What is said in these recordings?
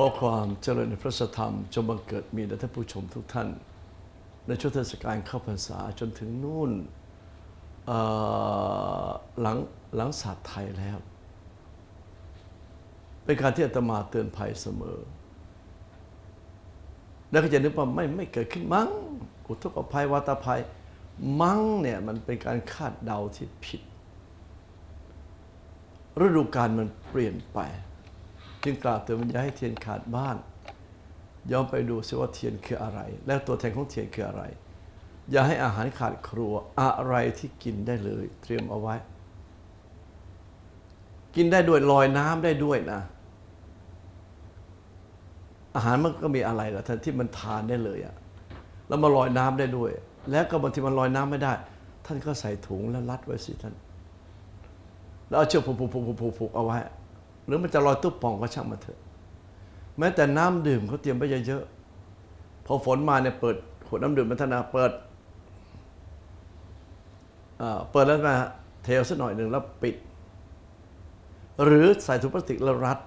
ขอความเจริญในพระสธรรมจงบังเกิดมีแด่ท่านผู้ชมทุกท่าน ในช่วงเทศกาลเข้าพรรษาจนถึงนู่นหลังหลังศาสตร์ไทยแล้ว เป็นการที่อาตมาเตือนภัยเสมอ แล้วก็จะนึกว่าไม่ไม่เกิดขึ้นมั้งอุทกภัยวาตภัย มั้งเนี่ยมันเป็นการคาดเดาที่ผิด ฤดูกาลมันเปลี่ยนไป จึงกล่าวเตือนมันอย่าให้เทียนขาดบ้านย้อนไปดูซิว่าเทียนคืออะไร และตัวแทนของเทียนคืออะไร อย่าให้อาหารขาดครัวอะไรที่กินได้เลย เตรียมเอาไว้ กินได้ด้วยลอยน้ำได้ด้วยนะ อาหารมันก็มีอะไรล่ะท่านที่มันทานได้เลยอะแล้วมาลอยน้ำได้ด้วย แล้วก็บางทีมันลอยน้ำไม่ได้ ท่านก็ใส่ถุงแล้วรัดไว้สิท่าน แล้วเอาเชือกผูกผูกผูกผูกผูกผูกเอาไว้ หรือมันจะลอยตุ๊บป่องก็ช่างมันเถอะ แม้แต่น้ำดื่มเขาเตรียมไว้เยอะๆพอฝนมาเนี่ยเปิดขวดน้ำดื่มมันธนาเปิดอ่าเปิดแล้วมาเทสักหน่อยหนึ่งแล้วปิด หรือใส่ถุงพลาสติกแล้วรัด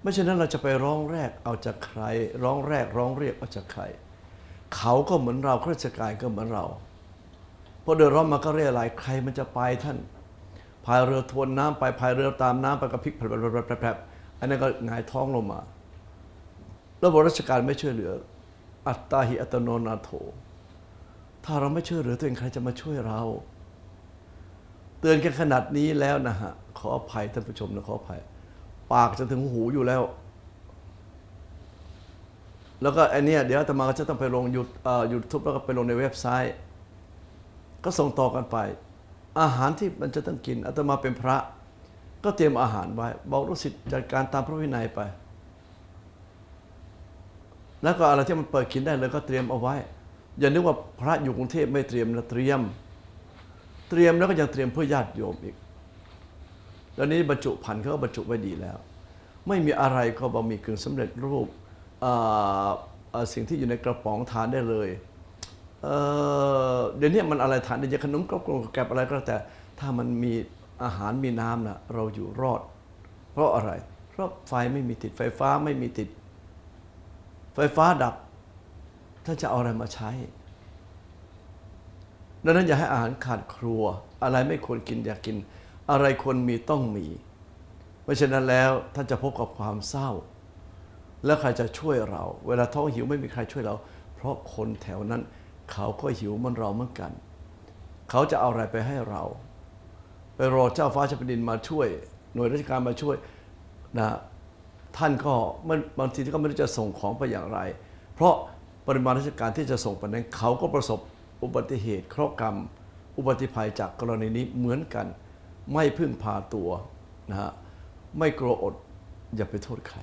ไม่ฉะนั้นเราจะไปร้องแรกเอาจากใคร ร้องแรกร้องเรียกเอาจากใคร เขาก็เหมือนเราข้าราชการก็เหมือนเราพอเดือดร้อนมาก็เรียอะไรใครมันจะไปท่าน พายเรือทวนน้ำไปพายเรือตามน้ำไปกระพริกแผลบๆๆๆอันนั้นก็หงายท้องลงมาแล้วบราชการไม่ช่วยเหลือ อัตตาหิอัตโนนาโถ ถ้าเราไม่ช่วยเหลือตัวเองใครจะมาช่วยเรา เตือนกันขนาดนี้แล้วนะฮะ ขออภัยท่านผู้ชมนะขออภัย ปากจะถึงหูอยู่แล้ว แล้วก็อันนี้เดี๋ยวอาตมาก็จะต้องไปลงหยูยูทูบแล้วก็ไปลงในเว็บไซต์ ก็ส่งต่อกันไป อาหารที่มันจะต้องกินอาตมาเป็นพระ ก็เตรียมอาหารไว้ บอกลูกศิษย์จัดการตามพระวินัยไป แล้วก็อะไรที่มันเปิดกินได้เลยก็เตรียมเอาไว้ อย่านึกว่าพระอยู่กรุงเทพไม่เตรียมนะเตรียม เตรียมแล้วก็ยังเตรียมเพื่อญาติโยมอีกแล้วนี้บรรจุพันธุ์เขาก็บรรจุไว้ดีแล้ว ไม่มีอะไรก็บะหมี่กึ่งสำเร็จรูปสิ่งที่อยู่ในกระป๋องทานได้เลย เดี๋ยวนี้มันอะไรทานได้เยอะขนมกรอบกรอบแกบอะไรก็แล้วแต่ ถ้ามันมีอาหารมีน้ำนะเราอยู่รอด เพราะอะไร เพราะไฟไม่มีติดไฟฟ้าไม่มีติด ไฟฟ้าดับท่าจะเอาอะไรมาใช้ดังนั้นอย่าให้อาหารขาดครัว อะไรไม่ควรกินอย่ากกิน อะไรควรมีต้องมี เพราะฉะนั้นแล้วท่านจะพบกับความเศร้า แล้วใครจะช่วยเรา เวลาท้องหิวไม่มีใครช่วยเรา เพราะคนแถวนั้น เขาก็หิวเหมันเราเหมือนกัน เขาจะเอาอะไรไปให้เรา ไปรอเจ้าฟ้าเจ้าแผ่นดินมาช่วย หน่วยราชการมาช่วยนะท่านก็มันบางทีก็ไม่รู้จะส่งของไปอย่างไร เพราะปริมาณราชการที่จะส่งไปนั้นเขาก็ประสบอุบัติเหตุเคราะห์กรรม อุบัติภัยจากกรณีนี้เหมือนกัน ไม่พึ่งพาตัวนะฮะไม่กลัวอดอย่าไปโทษใคร